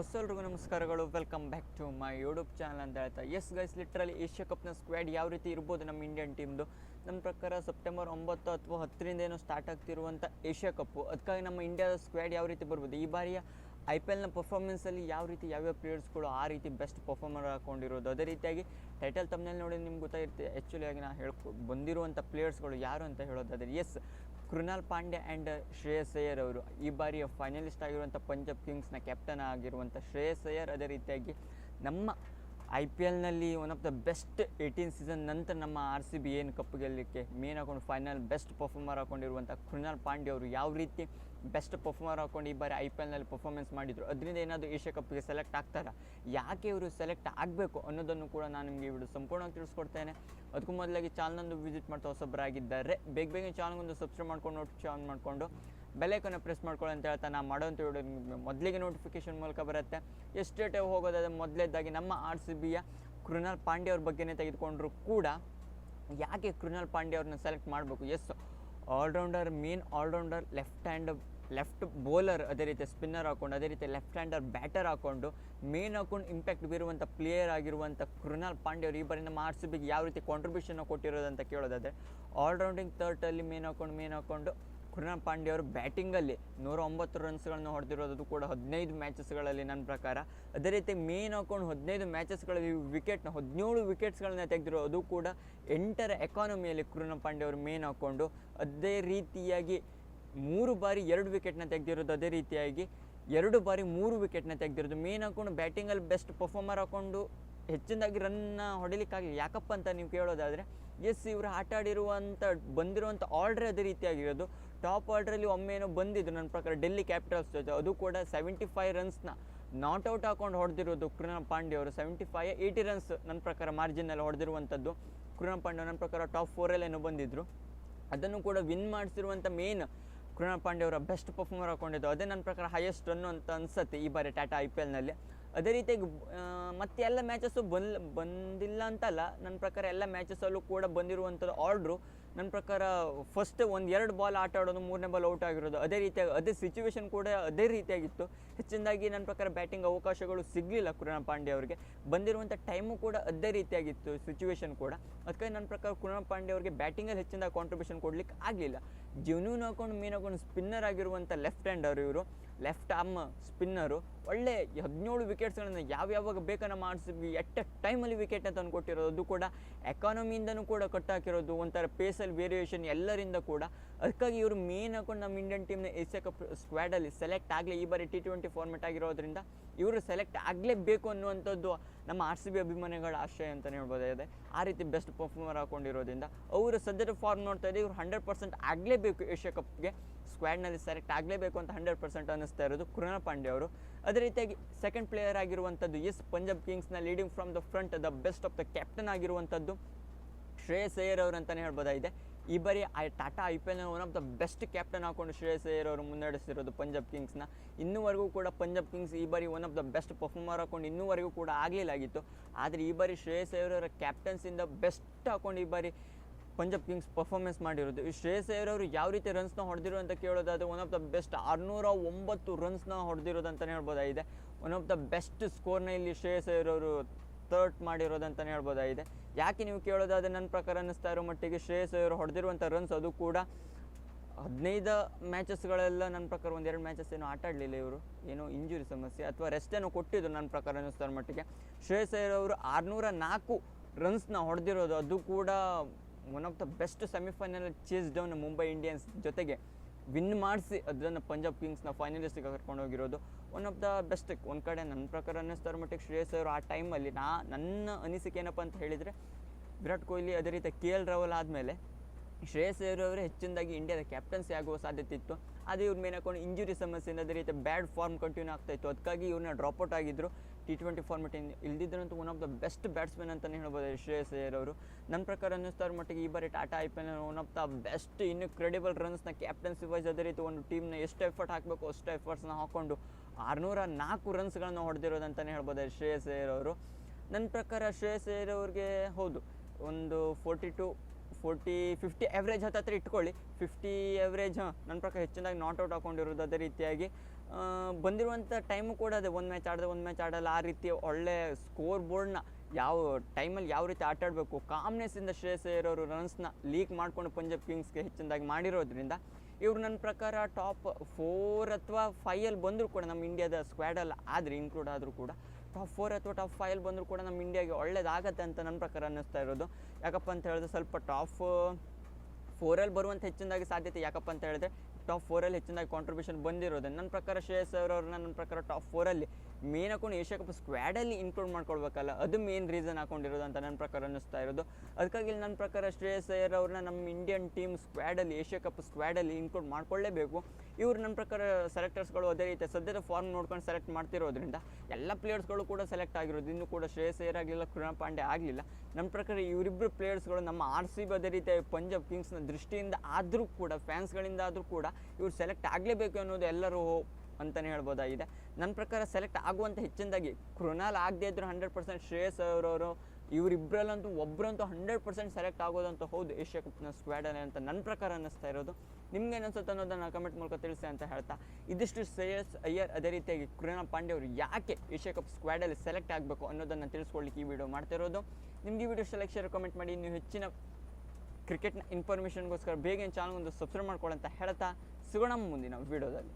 ಹೊಸಲ್ರಿಗೂ ನಮಸ್ಕಾರಗಳು. Welcome back to my YouTube channel ಅಂತ ಹೇಳ್ತಾ. ಎಸ್ ಗೈಸ್ ಲಿಟ್ರಲಿ ಏಷ್ಯಾ ಕಪ್ನ ಸ್ಕ್ವಾಡ್ ಯಾವ ರೀತಿ ಇರ್ಬೋದು ನಮ್ಮ ಇಂಡಿಯನ್ ಟೀಮ್ದು ನಮ್ಮ ಪ್ರಕಾರ ಸೆಪ್ಟೆಂಬರ್ ಒಂಬತ್ತು ಅಥವಾ ಹತ್ತರಿಂದ ಏನೋ ಸ್ಟಾರ್ಟ್ ಆಗ್ತಿರುವಂಥ ಏಷ್ಯಾ ಕಪ್ಪು ಅದಕ್ಕಾಗಿ ನಮ್ಮ ಇಂಡಿಯಾದ ಸ್ಕ್ವಾಡ್ ಯಾವ ರೀತಿ ಬರ್ಬೋದು? ಈ ಬಾರಿಯ ಐ ಪಿ ಎಲ್ನ ಪರ್ಫಾರ್ಮೆನ್ಸಲ್ಲಿ ಯಾವ ರೀತಿ ಯಾವ್ಯಾವ ಪ್ಲೇಯರ್ಸ್ಗಳು ಆ ರೀತಿ ಬೆಸ್ಟ್ ಪರ್ಫಾರ್ಮರ್ ಹಾಕೊಂಡಿರೋದು? ಅದೇ ರೀತಿಯಾಗಿ ಟೈಟಲ್ ತಮ್ಮನಲ್ಲಿ ನೋಡಿ ನಿಮ್ಗೆ ಗೊತ್ತಾಗಿರುತ್ತೆ. ಆ್ಯಕ್ಚುಲಿ ಆಗಿ ನಾನು ಹೇಳ್ಕೊ ಬಂದಿರುವಂಥ ಪ್ಲೇಯರ್ಸ್ಗಳು ಯಾರು ಅಂತ ಹೇಳೋದಾದರೆ ಎಸ್ ಕೃಣಾಲ್ ಪಾಂಡ್ಯ ಆ್ಯಂಡ್ ಶ್ರೇಯಸ್ ಅಯ್ಯರ್ ಅವರು ಈ ಬಾರಿಯ ಫೈನಲಿಸ್ಟ್ ಆಗಿರುವಂಥ ಪಂಜಾಬ್ ಕಿಂಗ್ಸ್ನ ಕ್ಯಾಪ್ಟನ್ ಆಗಿರುವಂಥ ಶ್ರೇಯಸ್ ಅಯ್ಯರ್ ಅದೇ ರೀತಿಯಾಗಿ ನಮ್ಮ I P ಎಲ್ನಲ್ಲಿ one of the best eighteen season ನಂತರ ನಮ್ಮ ಆರ್ ಸಿ ಬಿ ಏನು ಕಪ್ ಗೆಲ್ಲಲಿಕ್ಕೆ ಮೇನ್ ಹಾಕೊಂಡು ಫೈನಲ್ ಬೆಸ್ಟ್ ಪರ್ಫಾರ್ಮರ್ ಹಾಕೊಂಡಿರುವಂಥ ಕೃಣಾಲ್ ಪಾಂಡ್ಯ ಅವರು ಯಾವ ರೀತಿ ಬೆಸ್ಟ್ ಪರ್ಫಾರ್ಮರ್ ಹಾಕೊಂಡು ಈ ಬಾರಿ ಐ ಪಿ ಎಲ್ನಲ್ಲಿ ಪರ್ಫಾರ್ಮೆನ್ಸ್ ಮಾಡಿದರು? ಅದರಿಂದ ಏನಾದರೂ ಏಷ್ಯಾ ಕಪ್ಗೆ ಸೆಲೆಕ್ಟ್ ಆಗ್ತಾರಾ? ಯಾಕೆ ಇವರು ಸೆಲೆಕ್ಟ್ ಆಗಬೇಕು ಅನ್ನೋದನ್ನು ಕೂಡ ನಾನು ನಿಮಗೆ ವಿಡಿಯೋ ಸಂಪೂರ್ಣವಾಗಿ ತಿಳಿಸ್ಕೊಡ್ತೇನೆ. ಅದಕ್ಕೂ ಮೊದಲಾಗಿ ಚಾನಲ್ನೊಂದು ವಿಸಿಟ್ ಮಾಡ್ತಾ ಹೊಸೊಬ್ಬರಾಗಿದ್ದಾರೆ ಬೇಗ ಬೇಗ ಚಾನಲ್ಗೊಂದು ಸಬ್ಸ್ಕ್ರೈಬ್ ಮಾಡ್ಕೊಂಡು ನೋಟಿಫಿಕೇಶನ್ ಆನ್ ಮಾಡಿಕೊಂಡು ಬೆಲೈಕನ್ನು ಪ್ರೆಸ್ ಮಾಡ್ಕೊಳ್ಳಿ ಅಂತ ಹೇಳ್ತಾ ನಾನು ಮಾಡೋಂಥ ವಿಡಿಯೋ ನಿಮ್ಗೆ ಮೊದಲಿಗೆ ನೋಟಿಫಿಕೇಶನ್ ಮೂಲಕ ಬರುತ್ತೆ. ಎಷ್ಟೇಟೇ ಹೋಗೋದಾದ್ರೆ ಮೊದಲೇದಾಗಿ ನಮ್ಮ ಆರ್ ಸಿ ಬಿಯ ಕೃಣಾಲ್ ಪಾಂಡೆ ಅವ್ರ ಬಗ್ಗೆನೇ ತೆಗೆದುಕೊಂಡ್ರು ಕೂಡ ಯಾಕೆ ಕೃಣಾಲ್ ಪಾಂಡೆ ಅವ್ರನ್ನ ಸೆಲೆಕ್ಟ್ ಮಾಡಬೇಕು? Yes allrounder main allrounder left hand left bowler ಅದೇ ರೀತಿ ಸ್ಪಿನ್ನರ್ ಹಾಕೊಂಡು, ಅದೇ ರೀತಿ ಲೆಫ್ಟ್ ಹ್ಯಾಂಡರ್ ಬ್ಯಾಟರ್ ಹಾಕೊಂಡು ಮೇನ್ ಹಾಕೊಂಡು ಇಂಪ್ಯಾಕ್ಟ್ ಬೀರುವಂಥ ಪ್ಲೇಯರ್ ಆಗಿರುವಂಥ ಕೃಣಾಲ್ ಪಾಂಡೆ ಅವರು ಈ ಬಾರಿ ನಮ್ಮ ಆರ್ ಸಿ ಬಿಗೆ ಯಾವ ರೀತಿ ಕಾಂಟ್ರಿಬ್ಯೂಷನ್ ಕೊಟ್ಟಿರೋದಂತ ಕೇಳೋದಾದರೆ ಆಲ್ರೌಂಡಿಂಗ್ ಥರ್ಟಲ್ಲಿ ಮೇನ್ ಹಾಕೊಂಡು ಮೇನ್ ಹಾಕೊಂಡು ಕೃಣಾಲ್ ಪಾಂಡ್ಯ ಅವರು ಬ್ಯಾಟಿಂಗಲ್ಲಿ ನೂರ ಒಂಬತ್ತು ರನ್ಸ್ಗಳನ್ನು ಹೊಡೆದಿರೋದು ಕೂಡ ಹದಿನೈದು ಮ್ಯಾಚಸ್ಗಳಲ್ಲಿ ನನ್ನ ಪ್ರಕಾರ. ಅದೇ ರೀತಿ ಮೇನ್ ಹಾಕೊಂಡು ಹದಿನೈದು ಮ್ಯಾಚಸ್ಗಳಲ್ಲಿ ವಿಕೆಟ್ನ ಹದಿನೇಳು ವಿಕೆಟ್ಸ್ಗಳನ್ನ ತೆಗೆದಿರೋ ಅದು ಕೂಡ ಎಂಟರ ಎಕಾನಮಿಯಲ್ಲಿ ಕೃಣಾಲ್ ಪಾಂಡ್ಯ ಅವರು ಮೇನ್ ಹಾಕ್ಕೊಂಡು ಅದೇ ರೀತಿಯಾಗಿ ಮೂರು ಬಾರಿ ಎರಡು ವಿಕೆಟ್ನ ತೆಗೆದಿರೋದು, ಅದೇ ರೀತಿಯಾಗಿ ಎರಡು ಬಾರಿ ಮೂರು ವಿಕೆಟ್ನ ತೆಗೆದಿರೋದು. ಮೇನ್ ಹಾಕೊಂಡು ಬ್ಯಾಟಿಂಗಲ್ಲಿ ಬೆಸ್ಟ್ ಪರ್ಫಾರ್ಮರ್ ಹಾಕೊಂಡು ಹೆಚ್ಚಿನದಾಗಿ ರನ್ನ ಹೊಡಿಲಿಕ್ಕಾಗಲಿ ಯಾಕಪ್ಪ ಅಂತ ನೀವು ಕೇಳೋದಾದರೆ ಎಸ್ ಇವರು ಆಟ ಆಡಿರುವಂಥ ಬಂದಿರುವಂಥ ಆರ್ಡ್ರ್ ಅದೇ ರೀತಿಯಾಗಿರೋದು. ಟಾಪ್ ಆರ್ಡ್ರಲ್ಲಿ ಒಮ್ಮೆ ಏನೋ ಬಂದಿದ್ದು ನನ್ನ ಪ್ರಕಾರ ಡೆಲ್ಲಿ ಕ್ಯಾಪಿಟಲ್ಸ್ ಜೊತೆ. ಅದು ಕೂಡ ಸೆವೆಂಟಿ ಫೈವ್ ರನ್ಸ್ನ ನಾಟ್ ಔಟ್ ಹಾಕೊಂಡು ಹೊಡೆದಿರೋದು ಕೃಣಾಲ್ ಪಾಂಡ್ಯ ಅವರು. ಸೆವೆಂಟಿ ಫೈವ್ ಏಯ್ಟಿ ರನ್ಸ್ ನನ್ನ ಪ್ರಕಾರ ಮಾರ್ಜಿನಲ್ಲಿ ಹೊಡೆದಿರುವಂಥದ್ದು. ಕೃಣಾಲ್ ಪಾಂಡ್ಯ ನನ್ನ ಪ್ರಕಾರ ಟಾಪ್ ಫೋರಲ್ಲೇನೋ ಬಂದಿದ್ದರು ಅದನ್ನು ಕೂಡ ವಿನ್ ಮಾಡಿಸಿರುವಂಥ ಮೇನ್ ಕೃಣಾಲ್ ಪಾಂಡ್ಯ ಅವರ ಬೆಸ್ಟ್ ಪರ್ಫಾರ್ಮರ್ ಹಾಕೊಂಡಿದ್ದು. ಅದೇ ನನ್ನ ಪ್ರಕಾರ ಹೈಯೆಸ್ಟ್ ರನ್ನು ಅಂತ ಅನ್ಸುತ್ತೆ ಈ ಬಾರಿ ಟಾಟಾ ಐ ಪಿ ಎಲ್ನಲ್ಲಿ ಅದೇ ರೀತಿಯಾಗಿ ಮತ್ತೆ ಎಲ್ಲ ಮ್ಯಾಚಸ್ಸು ಬಂದ್ ಬಂದಿಲ್ಲ ಅಂತಲ್ಲ, ನನ್ನ ಪ್ರಕಾರ ಎಲ್ಲ ಮ್ಯಾಚಸಲ್ಲೂ ಕೂಡ ಬಂದಿರುವಂಥದ್ದು ಆರ್ಡ್ರು ನನ್ನ ಪ್ರಕಾರ ಫಸ್ಟ್ ಒಂದು ಎರಡು ಬಾಲ್ ಆಟ ಆಡೋದು ಮೂರನೇ ಬಾಲ್ ಔಟ್ ಆಗಿರೋದು. ಅದೇ ರೀತಿಯಾಗಿ ಅದೇ ಸಿಚುವೇಶನ್ ಕೂಡ ಅದೇ ರೀತಿಯಾಗಿತ್ತು. ಹೆಚ್ಚಿನದಾಗಿ ನನ್ನ ಪ್ರಕಾರ ಬ್ಯಾಟಿಂಗ್ ಅವಕಾಶಗಳು ಸಿಗಲಿಲ್ಲ ಕೃಣಾಲ್ ಪಾಂಡೆ ಅವರಿಗೆ. ಬಂದಿರುವಂಥ ಟೈಮು ಕೂಡ ಅದೇ ರೀತಿಯಾಗಿತ್ತು ಸಿಚುವೇಶನ್ ಕೂಡ. ಅದಕ್ಕಾಗಿ ನನ್ನ ಪ್ರಕಾರ ಕೃಣಾಲ್ ಪಾಂಡೆ ಅವರಿಗೆ ಬ್ಯಾಟಿಂಗಲ್ಲಿ ಹೆಚ್ಚಿನ ಕಾಂಟ್ರಿಬ್ಯೂಷನ್ ಕೊಡಲಿಕ್ಕೆ ಆಗಲಿಲ್ಲ. ಜೀವನೂ ಹಾಕೊಂಡು ಮೀನು ಹಾಕೊಂಡು ಸ್ಪಿನ್ನರ್ ಆಗಿರುವಂಥ ಲೆಫ್ಟ್ ಹ್ಯಾಂಡರ್ ಇವರು. ಲೆಫ್ಟ್ ಆರ್ಮ್ ಸ್ಪಿನ್ನರು ಒಳ್ಳೆ ಹದಿನೇಳು ವಿಕೆಟ್ಸ್ಗಳನ್ನು ಯಾವ್ಯಾವಾಗ ಬೇಕನ್ನ ಮಾಡಿಸಿ ಎಟ್ ಟೈಮಲ್ಲಿ ವಿಕೆಟ್ ಅಂತ ಕೊಟ್ಟಿರೋದು ಅದು ಕೂಡ ಎಕಾನಮಿಯಿಂದನೂ ಕೂಡ ಕಟ್ಟಾಕಿರೋದು, ಒಂಥರ ಪೇಸಲ್ಲಿ ವೇರಿಯೇಷನ್ ಎಲ್ಲರಿಂದ ಕೂಡ. ಅದಕ್ಕಾಗಿ ಇವರು ಮೇನ್ ಹಾಕೊಂಡು ನಮ್ಮ ಇಂಡಿಯನ್ ಟೀಮ್ನ ಏಷ್ಯಾ ಕಪ್ ಸ್ಕ್ವಾಡಲ್ಲಿ ಸೆಲೆಕ್ಟ್ ಆಗಲಿ, ಈ ಬಾರಿ ಟಿ ಟ್ವೆಂಟಿ ಫಾರ್ಮೆಟ್ ಆಗಿರೋದ್ರಿಂದ ಇವರು ಸೆಲೆಕ್ಟ್ ಆಗಲೇಬೇಕು ಅನ್ನುವಂಥದ್ದು ನಮ್ಮ ಆರ್ ಸಿ ಬಿ ಅಭಿಮಾನಿಗಳ ಆಶಯ ಅಂತಲೇ ಹೇಳ್ಬೋದಾಗಿದೆ. ಆ ರೀತಿ ಬೆಸ್ಟ್ ಪರ್ಫಾರ್ಮರ್ ಹಾಕೊಂಡಿರೋದ್ರಿಂದ, ಅವರು ಸದ್ಯದ ಫಾರ್ಮ್ ನೋಡ್ತಾ ಇದ್ದಾರೆ ಇವರು ಹಂಡ್ರೆಡ್ ಪರ್ಸೆಂಟ್ ಆಗಲೇಬೇಕು ಏಷ್ಯಾ ಕಪ್ಗೆ ಸ್ಕ್ವಾಡ್ನಲ್ಲಿ ಸೆಲೆಕ್ಟ್ ಆಗಲೇಬೇಕು ಅಂತ ಹಂಡ್ರೆಡ್ ಪರ್ಸೆಂಟ್ ಅನ್ನಿಸ್ತಾ ಇರೋದು ಕೃಣಾಲ್ ಪಾಂಡೆ ಅವರು. ಅದೇ ರೀತಿಯಾಗಿ ಸೆಕೆಂಡ್ ಪ್ಲೇಯರ್ ಆಗಿರುವಂಥದ್ದು yes Punjab ಕಿಂಗ್ಸ್ನ leading from the front the best of the captain ಆಗಿರುವಂಥದ್ದು ಶ್ರೇಯಸ್ ಅಯ್ಯರ್ ಅವರು ಅಂತಲೇ ಹೇಳ್ಬೋದಾಗಿದೆ. ಈ ಬಾರಿ I Tata I P ಎಲ್ನ one of the best captain ಹಾಕೊಂಡು ಶ್ರೇಯಸ್ ಅಯ್ಯರ್ ಅವರು ಮುನ್ನಡೆಸಿರೋದು ಪಂಜಾಬ್ ಕಿಂಗ್ಸ್ನ. ಇನ್ನೂವರೆಗೂ ಕೂಡ ಪಂಜಾಬ್ ಕಿಂಗ್ಸ್ ಈ ಬಾರಿ one of the best performer ಹಾಕೊಂಡು ಇನ್ನೂವರೆಗೂ ಕೂಡ ಆಗಲಿಲ್ಲಾಗಿತ್ತು ಆದರೆ ಈ ಬಾರಿ ಶ್ರೇಯಸ್ ಅಯ್ಯರ್ ಅವರ ಕ್ಯಾಪ್ಟನ್ಸಿಂದ ಬೆಸ್ಟ್ ಹಾಕೊಂಡು ಈ ಬಾರಿ ಪಂಜಾಬ್ ಕಿಂಗ್ಸ್ ಪರ್ಫಾರ್ಮೆನ್ಸ್ ಮಾಡಿರೋದು. ಈ ಶ್ರೇಯಸ್ ಅಯ್ಯರ್ ಅವರು ಯಾವ ರೀತಿ ರನ್ಸ್ನ ಹೊಡೆದಿರೋ ಅಂತ ಕೇಳೋದಾದ್ರೆ ಒನ್ ಆಫ್ ದ ಬೆಸ್ಟ್ ಆರುನೂರ ಒಂಬತ್ತು ರನ್ಸ್ನ ಹೊಡೆದಿರೋದು ಅಂತಲೇ ಹೇಳ್ಬೋದಾಗಿದೆ ಒನ್ ಆಫ್ ದ ಬೆಸ್ಟ್ ಸ್ಕೋರ್ನ ಇಲ್ಲಿ ಶ್ರೇಯಸ್ ಅಯ್ಯರ್ ಅವರು ತರ್ಟ್ ಮಾಡಿರೋದಂತಲೇ ಹೇಳ್ಬೋದಾಗಿದೆ. ಯಾಕೆ ನೀವು ಕೇಳೋದಾದ್ರೆ ನನ್ನ ಪ್ರಕಾರ ಅನ್ನಿಸ್ತಾ ಇರೋ ಮಟ್ಟಿಗೆ ಶ್ರೇಯಸ್ ಅವರು ಹೊಡೆದಿರುವಂಥ ರನ್ಸ್ ಅದು ಕೂಡ ಹದಿನೈದು ಮ್ಯಾಚಸ್ಗಳೆಲ್ಲ ನನ್ನ ಪ್ರಕಾರ ಒಂದೆರಡು ಮ್ಯಾಚಸ್ ಏನು ಆಟ ಆಡಲಿಲ್ಲ ಇವರು. ಏನೋ ಇಂಜುರಿ ಸಮಸ್ಯೆ ಅಥವಾ ರೆಸ್ಟ್ ಏನೋ ಕೊಟ್ಟಿದ್ರು ನನ್ನ ಪ್ರಕಾರ ಅನ್ನಿಸ್ತಾರ ಮಟ್ಟಿಗೆ. ಶ್ರೇಯಸ್ ಅಯ್ಯರ್ ಅವರು ಆರುನೂರ ನಾಲ್ಕು ರನ್ಸ್ನ ಹೊಡೆದಿರೋದು, ಅದು ಕೂಡ one of the best semifinal chase down Mumbai Indians ಜೊತೆಗೆ ವಿನ್ ಮಾಡಿಸಿ ಅದನ್ನು ಪಂಜಾಬ್ ಕಿಂಗ್ಸ್ನ ಫೈನಲಿಸ್ಟಿಗೆ ಕರ್ಕೊಂಡು ಹೋಗಿರೋದು ಒನ್ ಆಫ್ ದ ಬೆಸ್ಟ್ ಒಂದು ಕಡೆ ನನ್ನ ಪ್ರಕಾರ ಅನ್ನಿಸ್ತಾರೆ ಮಟ್ಟಿಗೆ ಶ್ರೇಯಸ್ ಅವರು ಆ ಟೈಮಲ್ಲಿ ನಾ, ನನ್ನ ಅನಿಸಿಕೆ ಏನಪ್ಪ ಅಂತ ಹೇಳಿದರೆ ವಿರಾಟ್ ಕೊಹ್ಲಿ ಅದೇ ರೀತಿ ಕೆ ಎಲ್ ರಾಹುಲ್ ಆದಮೇಲೆ ಶ್ರೇಯಸ್ ಅವರು ಹೆಚ್ಚಿನದಾಗಿ ಇಂಡಿಯಾದ ಕ್ಯಾಪ್ಟನ್ಸಿ ಆಗುವ ಸಾಧ್ಯತೆ ಇತ್ತು. ಆದರೆ ಇವ್ರ ಮೇಲೆ ಹಾಕೊಂಡು ಇಂಜುರಿ ಸಮಸ್ಯೆಯಿಂದ ಅದೇ ರೀತಿ ಬ್ಯಾಡ್ ಫಾರ್ಮ್ ಕಂಟಿನ್ಯೂ ಆಗ್ತಾ ಇತ್ತು. ಅದಕ್ಕಾಗಿ ಇವ್ರನ್ನ ಡ್ರಾಪ್ಔಟ್ ಆಗಿದ್ದರು T twenty format ಇಲ್ದಿದ್ರಂತೂ one of the best batsman ಅಂತಲೇ ಹೇಳ್ಬೋದು ಶ್ರೇಯಸ್ ಅಯ್ಯರ್ ಅವರು. ನನ್ನ ಪ್ರಕಾರ ಅನ್ನಿಸ್ತಾರ ಮಟ್ಟಿಗೆ ಈ ಬಾರಿ Tata I P L one of the best ಇನ್ನು ಕ್ರೆಡಿಬಲ್ ರನ್ಸ್ನ ಕ್ಯಾಪ್ಟನ್ಸಿ ವೈಸ್ ಅದೇ ರೀತಿ ಒಂದು ಟೀಮ್ನ ಎಷ್ಟು ಎಫರ್ಟ್ ಹಾಕಬೇಕು ಅಷ್ಟು ಎಫರ್ಟ್ಸ್ನ ಹಾಕ್ಕೊಂಡು ಆರುನೂರ ನಾಲ್ಕು ರನ್ಸ್ಗಳನ್ನ ಹೊಡೆದಿರೋದಂತಲೇ ಹೇಳ್ಬೋದು ಶ್ರೇಯಸ್ ಅಯ್ಯರ್ ಅವರು. ನನ್ನ ಪ್ರಕಾರ ಶ್ರೇಯಸ್ ಅಯ್ಯರ್ ಅವ್ರಿಗೆ ಹೌದು, ಒಂದು forty two forty fifty average ಹತ್ತತ್ರ ಇಟ್ಕೊಳ್ಳಿ. ಫಿಫ್ಟಿ ಎವ್ರೇಜ್ ಹಾಂ, ನನ್ನ ಪ್ರಕಾರ ಹೆಚ್ಚಿನದಾಗಿ ನಾಟ್ ಔಟ್ ಹಾಕೊಂಡಿರೋದು ಅದೇ ರೀತಿಯಾಗಿ. ಬಂದಿರುವಂಥ ಟೈಮು ಕೂಡ ಅದೇ, ಒಂದು ಮ್ಯಾಚ್ ಆಡಿದ್ರೆ ಒಂದು ಮ್ಯಾಚ್ ಆಡಲ್ಲ. ಆ ರೀತಿ ಒಳ್ಳೆ ಸ್ಕೋರ್ ಬೋರ್ಡ್ನ ಯಾವ ಟೈಮಲ್ಲಿ ಯಾವ ರೀತಿ ಆಟ ಆಡಬೇಕು ಕಾಮ್ನೆಸ್ಸಿಂದ ಶ್ರೇಯಸ್ ಇರೋರು ರನ್ಸ್ನ ಲೀಕ್ ಮಾಡಿಕೊಂಡು ಪಂಜಾಬ್ ಕಿಂಗ್ಸ್ಗೆ ಹೆಚ್ಚಿನದಾಗಿ ಮಾಡಿರೋದ್ರಿಂದ ಇವರು ನನ್ನ ಪ್ರಕಾರ ಟಾಪ್ ಫೋರ್ ಅಥವಾ ಫೈಯಲ್ಲಿ ಬಂದರೂ ಕೂಡ ನಮ್ಮ ಇಂಡಿಯಾದ ಸ್ಕ್ವಾಡಲ್ಲಿ ಆದರೆ ಇನ್ಕ್ಲೂಡ್ ಆದರೂ ಕೂಡ ಟಾಪ್ ಫೋರ್ ಅಥವಾ ಟಾಪ್ ಫೈವಲ್ಲಿ ಬಂದರೂ ಕೂಡ ನಮ್ಮ ಇಂಡಿಯಾಗೆ ಒಳ್ಳೇದಾಗತ್ತೆ ಅಂತ ನನ್ನ ಪ್ರಕಾರ ಅನ್ನಿಸ್ತಾ ಇರೋದು. ಯಾಕಪ್ಪ ಅಂತ ಹೇಳಿದ್ರೆ ಸ್ವಲ್ಪ ಟಾಪ್ ಫೋರಲ್ಲಿ ಬರುವಂಥ ಹೆಚ್ಚಿನದಾಗಿ ಸಾಧ್ಯತೆ ಯಾಕಪ್ಪ ಅಂತ ಹೇಳಿದ್ರೆ ಟಾಪ್ ಫೋರಲ್ಲಿ ಹೆಚ್ಚಿನದಾಗಿ ಕಾಂಟ್ರಿಬ್ಯೂಷನ್ ಬಂದಿರೋದು ನನ್ನ ಪ್ರಕಾರ ಶ್ರೇಯಸ್ ಅವ್ರ ಅವ್ರನ್ನ ನನ್ನ ಪ್ರಕಾರ ಟಾಪ್ ಫೋರಲ್ಲಿ ಮೇನ್ ಹಾಕೊಂಡು ಏಷ್ಯಾ ಕಪ್ ಸ್ಕ್ವಾಡಲ್ಲಿ ಇನ್ಕ್ಲೂಡ್ ಮಾಡ್ಕೊಳ್ಬೇಕಲ್ಲ, ಅದು ಮೇನ್ ರೀಸನ್ ಹಾಕೊಂಡಿರೋದು ಅಂತ ನನ್ನ ಪ್ರಕಾರ ಅನ್ನಿಸ್ತಾ ಇರೋದು. ಅದಕ್ಕಾಗಿ ನನ್ನ ಪ್ರಕಾರ ಶ್ರೇಯಸ್ ಅಯ್ಯರ್ ಅವ್ರನ್ನ ನಮ್ಮ ಇಂಡಿಯನ್ ಟೀಮ್ ಸ್ಕ್ವಾಡಲ್ಲಿ ಏಷ್ಯಾ ಕಪ್ ಸ್ಕ್ವಾಡಲ್ಲಿ ಇನ್ಕ್ಲೂಡ್ ಮಾಡ್ಕೊಳ್ಳೇಬೇಕು ಇವರು ನನ್ನ ಪ್ರಕಾರ ಸೆಲೆಕ್ಟರ್ಸ್ಗಳು ಅದೇ ರೀತಿ ಸದ್ಯದ ಫಾರ್ಮ್ ನೋಡ್ಕೊಂಡು ಸೆಲೆಕ್ಟ್ ಮಾಡ್ತಿರೋದ್ರಿಂದ ಎಲ್ಲ ಪ್ಲೇಯರ್ಸ್ಗಳು ಕೂಡ ಸೆಲೆಕ್ಟ್ ಆಗಿರೋದು. ಇನ್ನೂ ಕೂಡ ಶ್ರೇಯಸ್ ಅಯ್ಯರ್ ಆಗಲಿಲ್ಲ ಕೃಣ ಪಾಂಡೆ ಆಗಲಿಲ್ಲ. ನನ್ನ ಪ್ರಕಾರ ಇವರಿಬ್ಬರು ಪ್ಲೇಯರ್ಸ್ಗಳು ನಮ್ಮ ಆರ್ ಸಿ ಬಿ ಅದೇ ರೀತಿ ಪಂಜಾಬ್ ಕಿಂಗ್ಸ್ನ ದೃಷ್ಟಿಯಿಂದ ಆದರೂ ಕೂಡ ಫ್ಯಾನ್ಸ್ಗಳಿಂದ ಆದರೂ ಕೂಡ ಇವ್ರು ಸೆಲೆಕ್ಟ್ ಆಗಲೇಬೇಕು ಅನ್ನೋದು ಎಲ್ಲರೂ ಅಂತಲೇ ಹೇಳ್ಬೋದಾಗಿದೆ ನನ್ನ ಪ್ರಕಾರ ಸೆಲೆಕ್ಟ್ ಆಗುವಂಥ ಹೆಚ್ಚಿನದಾಗಿ ಕೃಣಾಲ್ ಆಗದೇ ಇದ್ರು ಹಂಡ್ರೆಡ್ ಪರ್ಸೆಂಟ್ ಶ್ರೇಯಸ್ ಅವರವರು ಇವರಿಬ್ಬರಲ್ಲಂತೂ ಒಬ್ಬರಂತೂ ಹಂಡ್ರೆಡ್ ಪರ್ಸೆಂಟ್ ಸೆಲೆಕ್ಟ್ ಆಗೋದಂತ ಹೌದು. ಏಷ್ಯಾ ಕಪ್ನ ಸ್ಕ್ವಾಡಲ್ಲಿ ಅಂತ ನನ್ನ ಪ್ರಕಾರ ಅನ್ನಿಸ್ತಾ ಇರೋದು. ನಿಮ್ಗೆ ಅನಿಸುತ್ತೆ ಅನ್ನೋದನ್ನು ಕಮೆಂಟ್ ಮೂಲಕ ತಿಳಿಸಿ ಅಂತ ಹೇಳ್ತಾ. ಇದಿಷ್ಟು ಶ್ರೇಯಸ್ ಅಯ್ಯರ್ ಅದೇ ರೀತಿಯಾಗಿ ಕೃಣಾಲ್ ಪಾಂಡೆ ಅವರು ಯಾಕೆ ಏಷ್ಯಾ ಕಪ್ ಸ್ಕ್ವಾಡಲ್ಲಿ ಸೆಲೆಕ್ಟ್ ಆಗಬೇಕು ಅನ್ನೋದನ್ನು ತಿಳಿಸ್ಕೊಳ್ಳಿಕ್ಕೆ ಈ ವಿಡಿಯೋ ಮಾಡ್ತಿರೋದು. ನಿಮಗೆ ಈ ವಿಡಿಯೋ ಸೆಲೆಕ್ಟ್ ಶೇರ್ ಕಮೆಂಟ್ ಮಾಡಿ. ನೀವು ಹೆಚ್ಚಿನ ಕ್ರಿಕೆಟ್ನ ಇನ್ಫಾರ್ಮೇಷನ್ಗೋಸ್ಕರ ಬೇಗ ಚಾನಲ್ ಒಂದು ಸಬ್ಸ್ಕ್ರೈಬ್ ಮಾಡ್ಕೊಳ್ಳಿ ಅಂತ ಹೇಳ್ತಾ. ಸಿಗೋಣ ಮುಂದಿನ ವಿಡಿಯೋದಲ್ಲಿ